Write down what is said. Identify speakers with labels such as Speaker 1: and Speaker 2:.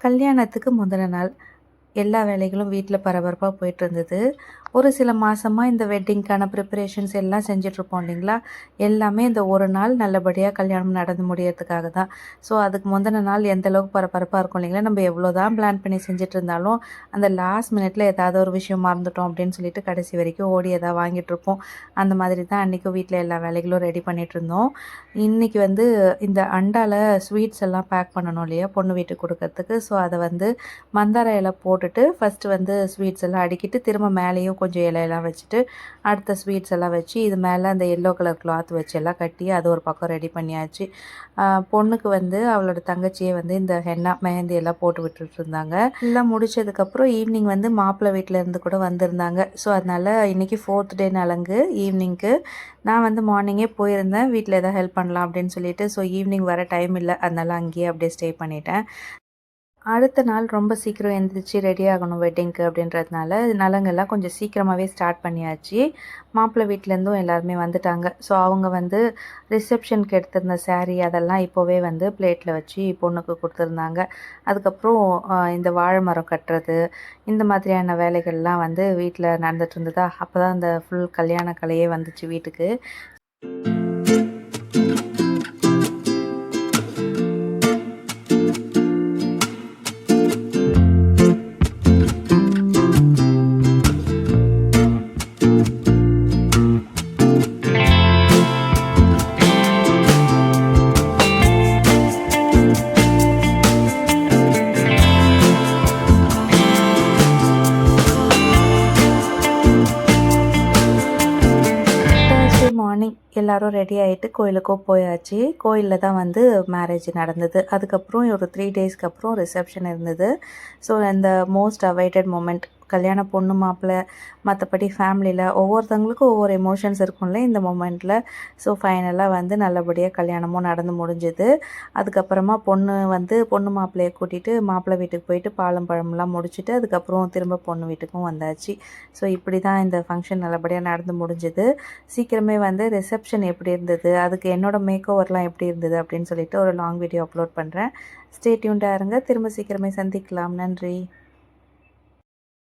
Speaker 1: கல்யாணத்துக்கு முந்தின நாள் எல்லா வேலைகளும் வீட்டில் பரபரப்பாக போயிட்டு இருந்தது. ஒரு சில மாதமாக இந்த வெட்டிங்க்கான ப்ரிப்பரேஷன்ஸ் எல்லாம் செஞ்சிட்ருப்போம் இல்லைங்களா? எல்லாமே இந்த ஒரு நாள் நல்லபடியாக கல்யாணம் நடந்து முடியறதுக்காக தான். ஸோ அதுக்கு முந்தின நாள் எந்த அளவுக்கு பரபரப்பாக இருக்கும் இல்லைங்களா? நம்ம எவ்வளோ தான் பிளான் பண்ணி செஞ்சுட்டு இருந்தாலும் அந்த லாஸ்ட் மினிட்ல ஏதாவது ஒரு விஷயம் மறந்துட்டோம் அப்படின்னு சொல்லிட்டு கடைசி வரைக்கும் ஓடி எதாவது வாங்கிட்டு இருப்போம் அந்த மாதிரி தான் அன்றைக்கும் வீட்டில் எல்லா வேலைகளும் ரெடி பண்ணிட்டு இருந்தோம் இன்றைக்கி வந்து இந்த அண்டாவில் ஸ்வீட்ஸ் எல்லாம் பேக் பண்ணணும் இல்லையா? பொண்ணு வீட்டுக்கு கொடுக்கறதுக்கு. ஸோ அதை வந்து மந்தார இலை போட்டுட்டு ஃபஸ்ட்டு வந்து ஸ்வீட்ஸ் எல்லாம் அடுக்கிட்டு திரும்ப மேலேயும் கொஞ்சம் இலையெல்லாம் வச்சுட்டு அடுத்த ஸ்வீட்ஸ் எல்லாம் வச்சு இது மேலே அந்த எல்லோ கலர் கிளாத் வச்சு எல்லாம் கட்டி அது ஒரு பக்கம் ரெடி பண்ணியாச்சு. பொண்ணுக்கு வந்து அவளோட தங்கச்சியை வந்து இந்த ஹென்னா மெஹந்தி எல்லாம் போட்டு விட்டுட்டு இருந்தாங்க. எல்லாம் முடிச்சதுக்கப்புறம் ஈவினிங் வந்து மாப்பிள்ளை வீட்டில் இருந்து கூட வந்திருந்தாங்க. ஸோ அதனால் இன்னைக்கு ஃபோர்த் டே நலங்கு ஈவினிங்க்கு நான் வந்து மார்னிங்கே போயிருந்தேன். வீட்டில் எதாவது ஹெல்ப் பண்ணலாம் அப்படின்னு சொல்லிட்டு ஸோ ஈவினிங் வர டைம் இல்லை. அதனால் அங்கேயே அப்படியே ஸ்டே பண்ணிட்டேன். அடுத்த நாள் ரொம்ப சீக்கிரம் எழுந்திரிச்சு ரெடி ஆகணும் வெட்டிங்க்கு அப்படின்றதுனால நலங்கெல்லாம் கொஞ்சம் சீக்கிரமாகவே ஸ்டார்ட் பண்ணியாச்சு. மாப்பிள்ளை வீட்டிலேருந்தும் எல்லாருமே வந்துட்டாங்க. ஸோ அவங்க வந்து ரிசப்ஷனுக்கு எடுத்திருந்த சேரீ அதெல்லாம் இப்போவே வந்து பிளேட்டில் வச்சு பொண்ணுக்கு கொடுத்துருந்தாங்க. அதுக்கப்புறம் இந்த வாழை மரம் கட்டுறது இந்த மாதிரியான வேலைகள்லாம் வந்து வீட்டில் நடந்துட்டு இருந்ததா அப்போ தான் அந்த ஃபுல் கல்யாண கலையே வந்துச்சு வீட்டுக்கு. எல்லாரும் ரெடி ஆகிட்டு கோயிலுக்கோ போயாச்சு. கோயிலில் தான் வந்து மேரேஜ் நடந்தது. அதுக்கப்புறம் ஒரு த்ரீ டேஸ்க்கு அப்புறம் ரிசப்ஷன் இருந்தது. ஸோ இந்த மோஸ்ட் அவைட்டட் மூமெண்ட் கல்யாண பொண்ணு மாப்பிள்ளை மற்றபடி ஃபேமிலியில் ஒவ்வொருத்தவங்களுக்கும் ஒவ்வொரு எமோஷன்ஸ் இருக்கும்ல இந்த மூமெண்ட்டில் ஸோ ஃபைனலாக வந்து நல்லபடியாக கல்யாணமும் நடந்து முடிஞ்சுது. அதுக்கப்புறமா பொண்ணு வந்து பொண்ணு மாப்பிள்ளையை கூட்டிகிட்டு மாப்பிள்ளை வீட்டுக்கு போயிட்டு பாலம் பழம்லாம் முடிச்சுட்டு அதுக்கப்புறம் திரும்ப பொண்ணு வீட்டுக்கும் வந்தாச்சு. ஸோ இப்படி தான் இந்த ஃபங்க்ஷன் நல்லபடியாக நடந்து முடிஞ்சுது. சீக்கிரமே வந்து ரிசப்ஷன் எப்படி இருந்தது அதுக்கு என்னோடய மேக் ஓவர்லாம் எப்படி இருந்தது அப்படின்னு சொல்லிட்டு ஒரு லாங் வீடியோ அப்லோட் பண்ணுறேன் ஸ்டே டியூன்டாக இருங்க. திரும்ப சீக்கிரமே சந்திக்கலாம். நன்றி.